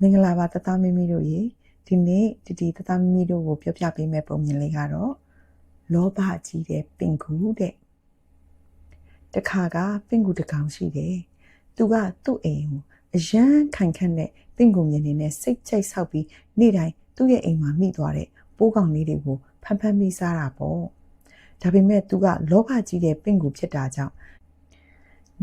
မင်္ဂလာပါတသားမိမိတို့ရေဒီနေ့တတီတသားမိမိတို့ကိုပြောပြပေးမယ့်ပုံမြင်လေးကတော့လောဘကြီးတဲ့ပင်ကူတဲ့တခါကပင်ကူတစ်ကောင်ရှိတယ်သူကသူ့အိမ်ကိုအရန်ခိုင်ခန့်တဲ့ပင်ကူမြင်နေနဲ့စိတ်ချိတ်ဆောက်ပြီးနေ့တိုင်းသူ့ရဲ့အိမ်မှာမိသွားတဲ့ပိုးကောင်လေးတွေကိုဖမ်းဖမ်းမိစားတာပေါ့ဒါပေမဲ့သူကလောဘကြီးတဲ့ပင်ကူဖြစ်တာကြောင့်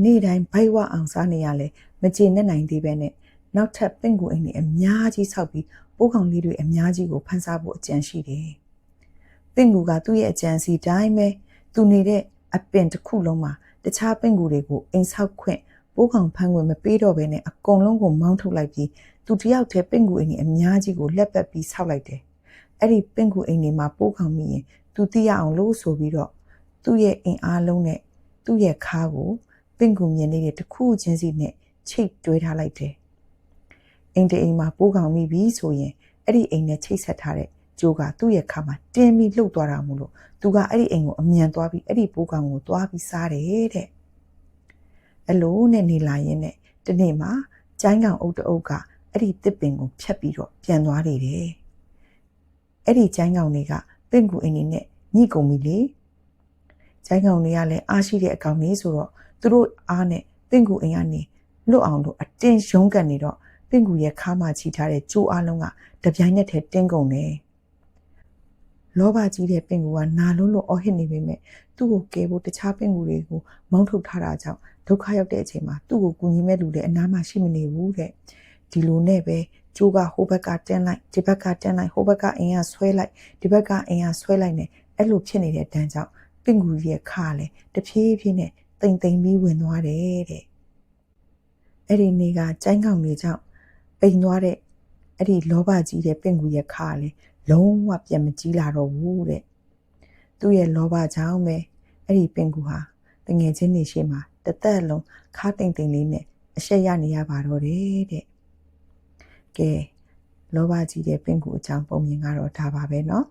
နေ့တိုင်းဘိုက်ဝအောင်စားနေရလဲမကျေနပ်နိုင်သေးပဲနဲ့ နောက်ထပ်ပင့်ကူအိမ်တွေအများကြီးဆောက်ပြီးပိုးကောင်လေးတွေအများကြီးကိုဖန်ဆားဖို့အကြံရှိတယ်။ပင့်ကူကသူ့ရဲ့အကြံစီတိုင်းပဲသူနေတဲ့အပင်တစ်ခုလုံးမှာတခြားပင့်ကူတွေကိုအိမ်ဆောက်ခွင့်ပိုးကောင်ဖမ်းခွင့်မပေးတော့ဘဲနဲ့အကုန်လုံးကိုမောင်းထုတ်လိုက်ပြီးသူတယောက်တည်းပင့်ကူအိမ်တွေအများကြီးကိုလက်ပတ်ပြီးဆောက်လိုက်တယ်။အဲ့ဒီပင့်ကူအိမ်တွေမှာပိုးကောင်မိရင်သူသိရအောင်လို့ဆိုပြီးတော့သူ့ရဲ့အိမ်အားလုံးနဲ့သူ့ရဲ့ခါးကိုပင့်ကူမြင်နေတဲ့တစ်ခုချင်းစီနဲ့ချိတ်တွဲထားလိုက်တယ် အိမ်တအိမ်မှာပိုးကောင်မိပြီဆိုရင်အဲ့ဒီအိမ်နဲ့ချိတ်ဆက်ထားတဲ့ကျိုးကသူ့ရဲ့ခါမှာတင်းပြီးလှုပ်သွားတာမို့လို့သူကအဲ့ဒီအိမ်ကိုအမြန်သွားပြီးအဲ့ဒီပိုးကောင်ကိုသွားပြီးစားတယ်တဲ့အလိုနဲ့နေလာရင်းနဲ့တနေ့မှာကျိုင်းကောင်အုပ်တအုပ်ကအဲ့ဒီတစ်ပင်ကိုဖြတ်ပြီးတော့ပြန်သွားနေတယ်အဲ့ဒီကျိုင်းကောင်တွေကပင့်ကူအိမ်နေနဲ့ညှိကုန်ပြီလေကျိုင်းကောင်တွေကလည်းအားရှိတဲ့အကောင်လေးဆိုတော့သူတို့အားနဲ့ပင့်ကူအိမ်ကနေလွတ်အောင်လို့အတင်းရုံးကန်နေတော့ ပင့်ကူရဲ့ခါမှချီထားတဲ့ကြိုးအလုံးကတပြိုင်နက်တည်းတင်းကုန်တယ်လောဘကြီးတဲ့ပင့်ကူကနာလုံးလို့အော်ဟစ်နေပေမဲ့သူ့ကိုကယ်ဖို့တခြားပင့်ကူတွေကိုမောင်းထုတ်ထားတာကြောင့်ဒုက္ခရောက်တဲ့အချိန်မှာသူ့ကိုကူညီမဲ့လူတွေအနားမှာရှိမနေဘူးတဲ့ဒီလိုနဲ့ပဲကျိုးကဟိုဘက်ကတင်းလိုက်ဒီဘက်ကတင်းလိုက်ဟိုဘက်ကအင်ကဆွဲလိုက်ဒီဘက်ကအင်ကဆွဲလိုက်နဲ့အဲ့လိုဖြစ်နေတဲ့တန်းကြောင့်ပင့်ကူရဲ့ခါလဲတဖြည်းဖြည်းနဲ့တိမ်တိမ်ပြီးဝင်သွားတယ်တဲ့အဲ့ဒီနေ့ကကျိုင်းကောင်တွေကြောင့် ပိန်သွားတဲ့အဲ့ဒီလောဘကြီးတဲ့ပင့်ကူရဲ့ခါလဲလုံးဝပြန်မကြီးလာတော့ဘူးတဲ့သူ့ရဲ့လောဘကြောင့်ပဲအဲ့ဒီပင့်ကူဟာတငယ်ချင်းတွေရှိမှတသက်လုံးခါတိမ်တိမ်လေးနဲ့အရှက်ရနေရပါတော့တယ်တဲ့ကဲလောဘကြီးတဲ့ပင့်ကူအကြောင်းပုံမြင်ကတော့ဒါပါပဲเนาะ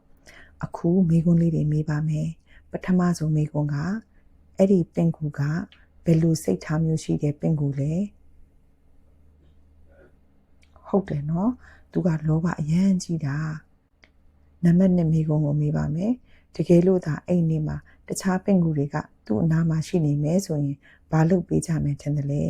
အခုမိကွန်းလေးတွေမေးပါမယ်ပထမဆုံးမိကွန်းကအဲ့ဒီပင့်ကူကဘယ်လိုစိတ်ထားမျိုးရှိတဲ့ပင့်ကူလဲ ဟုတ်တယ်နော်သူကလောဘအရန်ကြီးတာနံပါတ်1မိကုံကိုမေးပါမယ်တကယ်လို့သာအဲ့ဒီမှာတခြားပင့်ကူတွေကသူ့အနားမှာရှိနေမယ်ဆိုရင်ဘာလုပ်ပေးကြမယ်ထင်တယ်လဲ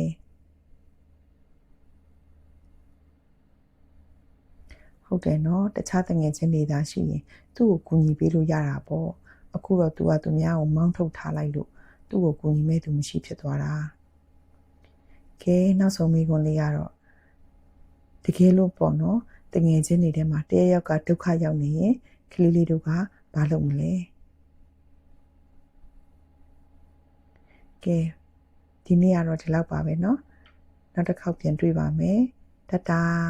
ဟုတ်တယ်နော်တခြားတငယ်ချင်းတွေသာရှိရင်သူ့ကိုကူညီပေးလို့ရတာပေါ့အခုတော့သူကသူများကိုမောင်းထုတ်ထားလိုက်လို့သူ့ကိုကူညီမဲ့သူမရှိဖြစ်သွားတာကဲနောက်ဆုံးမိကွန်လေးကတော့ တကယ်လို့ပေါ့နော်တငယ်ချင်းတွေထဲမှာတရယောက်ကဒုက္ခရောက်နေရင်ကလေးလေးတို့ကဘာလုပ်မလဲကဲဒီနေ့ကတော့ဒီလောက်ပါပဲเนาะနောက်တစ်ခေါက်ပြန်တွေ့ပါမယ်တတား